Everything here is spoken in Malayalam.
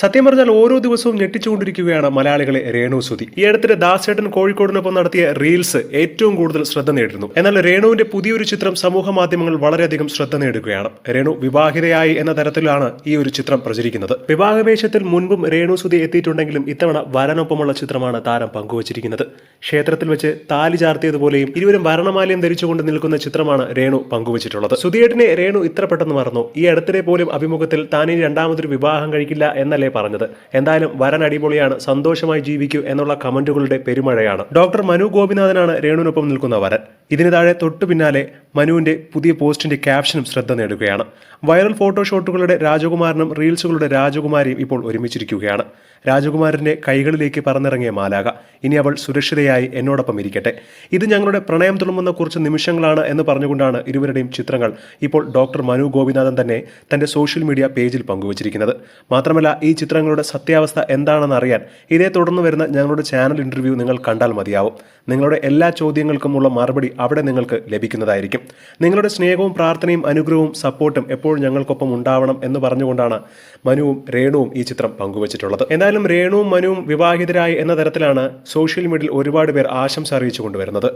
സത്യം പറഞ്ഞാൽ ഓരോ ദിവസവും ഞെട്ടിച്ചുകൊണ്ടിരിക്കുകയാണ് മലയാളികളെ രേണു സുതി ഈ അടുത്തിടെ ദാസേട്ടൻ കോഴിക്കോടിനൊപ്പം നടത്തിയ റീൽസ് ഏറ്റവും കൂടുതൽ ശ്രദ്ധ നേടിയിരുന്നു എന്നാൽ രേണുവിന്റെ പുതിയൊരു ചിത്രം സമൂഹ മാധ്യമങ്ങൾ വളരെയധികം ശ്രദ്ധ നേടുകയാണ്. രേണു വിവാഹിതയായി എന്ന തരത്തിലാണ് ഈ ഒരു ചിത്രം പ്രചരിക്കുന്നത്. വിവാഹവേഷത്തിൽ മുൻപും രേണു സുതി എത്തിയിട്ടുണ്ടെങ്കിലും ഇത്തവണ വരനൊപ്പമുള്ള ചിത്രമാണ് താരം പങ്കുവച്ചിരിക്കുന്നത്. ക്ഷേത്രത്തിൽ വെച്ച് താലി ചാർത്തിയതുപോലെയും ഇരുവരും വരണമാലയം ധരിച്ചുകൊണ്ട് നിൽക്കുന്ന ചിത്രമാണ് രേണു പങ്കുവച്ചിട്ടുള്ളത്. സുധിയേട്ടിനെ രേണു ഇത്ര പെട്ടെന്ന് മറന്നു. ഈ അടുത്തിടെ പോലും അഭിമുഖത്തിൽ താനീ രണ്ടാമതൊരു വിവാഹം കഴിക്കില്ല എന്നല്ലേ പറഞ്ഞത്. എന്തായാലും വരൻ അടിപൊളിയാണ് സന്തോഷമായി ജീവിക്കൂ എന്നുള്ള കമന്റുകളുടെ പെരുമഴയാണ്. ഡോക്ടർ മനു ഗോപിനാഥനാണ് രേണുവിനൊപ്പം നിൽക്കുന്ന വരൻ. ഇതിന് താഴെ തൊട്ടു പിന്നാലെ മനുവിന്റെ പുതിയ പോസ്റ്റിന്റെ ക്യാപ്ഷനും ശ്രദ്ധ നേടുകയാണ്. വൈറൽ ഫോട്ടോഷോട്ടുകളുടെ രാജകുമാരനും റീൽസുകളുടെ രാജകുമാരിയും ഇപ്പോൾ ഒരുമിച്ചിരിക്കുകയാണ്. രാജകുമാരന്റെ കൈകളിലേക്ക് പറന്നിറങ്ങിയ മാലാക ഇനി അവൾ സുരക്ഷിതയായി എന്നോടൊപ്പം ഇരിക്കട്ടെ. ഇത് ഞങ്ങളുടെ പ്രണയം തുളുമ്പുന്ന കുറച്ച് നിമിഷങ്ങളാണ് എന്ന് പറഞ്ഞുകൊണ്ടാണ് ഇരുവരുടെയും ചിത്രങ്ങൾ ഇപ്പോൾ ഡോക്ടർ മനു ഗോപിനാഥൻ തന്നെ തന്റെ സോഷ്യൽ മീഡിയ പേജിൽ പങ്കുവച്ചിരിക്കുന്നത്. മാത്രമല്ല ഈ ചിത്രങ്ങളുടെ സത്യാവസ്ഥ എന്താണെന്ന് അറിയാൻ ഇതേ തുടർന്ന് വരുന്ന ഞങ്ങളുടെ ചാനൽ ഇന്റർവ്യൂ നിങ്ങൾ കണ്ടാൽ മതിയാവും. നിങ്ങളുടെ എല്ലാ ചോദ്യങ്ങൾക്കുമുള്ള മറുപടി അവിടെ നിങ്ങൾക്ക് ലഭിക്കുന്നതായിരിക്കും. നിങ്ങളുടെ സ്നേഹവും പ്രാർത്ഥനയും അനുഗ്രഹവും സപ്പോർട്ടും എപ്പോഴും ഞങ്ങൾക്കൊപ്പം ഉണ്ടാവണം എന്ന് പറഞ്ഞുകൊണ്ടാണ് മനുവും രേണുവും ഈ ചിത്രം പങ്കുവച്ചിട്ടുള്ളത്. എന്തായാലും രേണുവും മനുവും വിവാഹിതരായി എന്ന തരത്തിലാണ് സോഷ്യൽ മീഡിയയിൽ ഒരുപാട് പേർ ആശംസ അറിയിച്ചു കൊണ്ടുവരുന്നത്